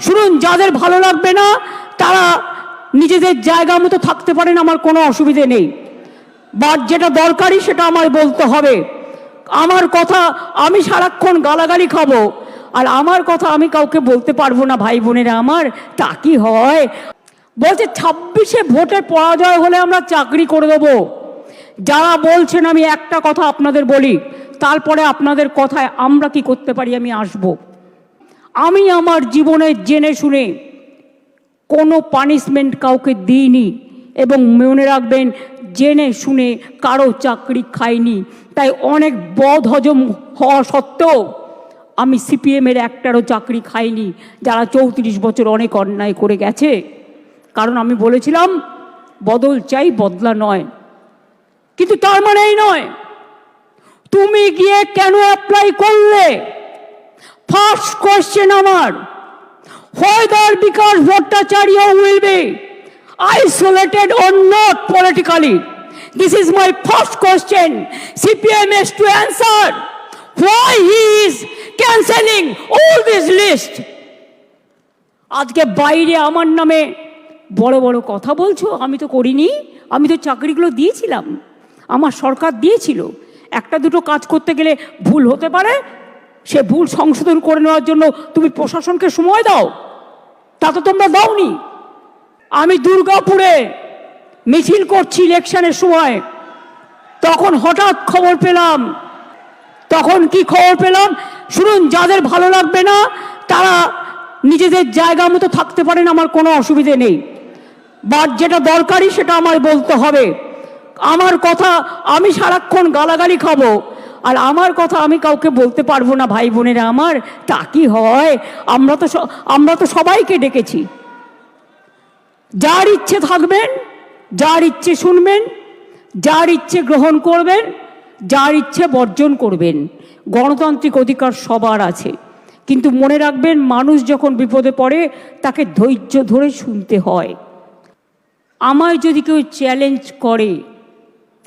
শুনুন, যাদের ভালো লাগবে না, তারা নিজেদের জায়গা মতো থাকতে পারেন, আমার কোনো অসুবিধে নেই। বাট যেটা দরকারি সেটা আমায় বলতে হবে। আমার কথা আমি সারাক্ষণ গালাগালি খাব, আর আমার কথা আমি কাউকে বলতে পারব না, ভাই বোনেরা আমার, তা কি হয়? বলছে, ছাব্বিশে ভোটে পরাজয় হলে আমরা চাকরি করে দেবো। যারা বলছেন, আমি একটা কথা আপনাদের বলি, তারপরে আপনাদের কথায় আমরা কি করতে পারি, আমি আসব। আমি আমার জীবনে জেনে শুনে কোনো পানিশমেন্ট কাউকে দিইনি এবং মনে রাখবেন, জেনে শুনে কারও চাকরি খাইনি। তাই অনেক বদ হজম হওয়া সত্ত্বেও আমি সিপিএমের একটারও চাকরি খাইনি, যারা চৌত্রিশ বছর অনেক অন্যায় করে গেছে। কারণ আমি বলেছিলাম, বদল চাই, বদলা নয়। কিন্তু তার মানে এই নয়, তুমি গিয়ে কেন অ্যাপ্লাই করলে? ফার্স্ট কোয়েশ্চেন আমার whether because Bhattacharya will be isolated or not politically. This is my first question. CPM has to answer why he is cancelling all this list. আজকে বাইরে আমার নামে বড় বড় কথা বলছো আমি তো করিনি আমি তো চাকরিগুলো দিয়েছিলাম আমার সরকার দিয়েছিল একটা দুটো কাজ করতে গেলে ভুল হতে পারে সে ভুল সংশোধন করে নেওয়ার জন্য তুমি প্রশাসনকে সময় দাও। তা তো তোমরা দাওনি। আমি দুর্গাপুরে মিছিল করছি ইলেকশনের সময়। তখন হঠাৎ খবর পেলাম। তখন কি খবর পেলাম? শুনুন, যাদের ভালো লাগবে না, তারা নিজেদের জায়গা মতো থাকতে পারেন, আমার কোনো অসুবিধে নেই। বাট যেটা দরকারি সেটা আমায় বলতে হবে। আমার কথা আমি সারাক্ষণ গালাগালি খাব। আর আমার কথা আমি কাউকে বলতে পারব না, ভাই বোনেরা আমার, তা কি হয়? আমরা তো আমরা তো সবাইকে ডেকেছি। যার ইচ্ছে থাকবেন, যার ইচ্ছে শুনবেন, যার ইচ্ছে গ্রহণ করবেন, যার ইচ্ছে বর্জন করবেন। গণতান্ত্রিক অধিকার সবার আছে। কিন্তু মনে রাখবেন, মানুষ যখন বিপদে পড়ে, তাকে ধৈর্য ধরে শুনতে হয়। আমায় যদি কেউ চ্যালেঞ্জ করে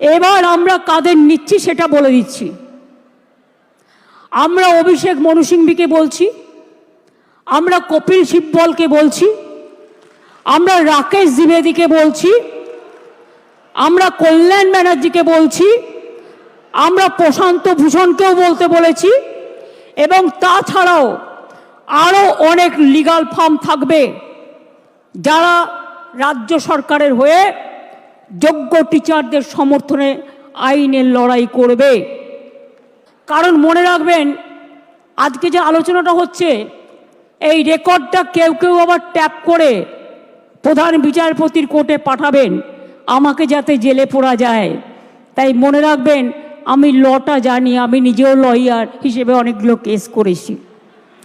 এবার আমরা কাদের নিচ্ছি সেটা বলে দিচ্ছি। আমরা অভিষেক মনুসিংহীকে বলছি, আমরা কপিল সিব্বলকে বলছি, আমরা রাকেশ দ্বিবেদীকে বলছি, আমরা কল্যাণ ব্যানার্জিকে বলছি, আমরা প্রশান্ত ভূষণকেও বলতে বলেছি এবং তাছাড়াও আরও অনেক লিগাল ফার্ম থাকবে যারা রাজ্য সরকারের হয়ে যোগ্য টিচারদের সমর্থনে আইনের লড়াই করবে। কারণ মনে রাখবেন, আজকে যে আলোচনাটা হচ্ছে, এই রেকর্ডটা কেউ কেউ আবার ট্যাপ করে প্রধান বিচারপতির কোর্টে পাঠাবেন, আমাকে যাতে জেলে পড়া যায়। তাই মনে রাখবেন, আমি লটা জানি, আমি নিজেও লয়ার হিসেবে অনেকগুলো কেস করেছি।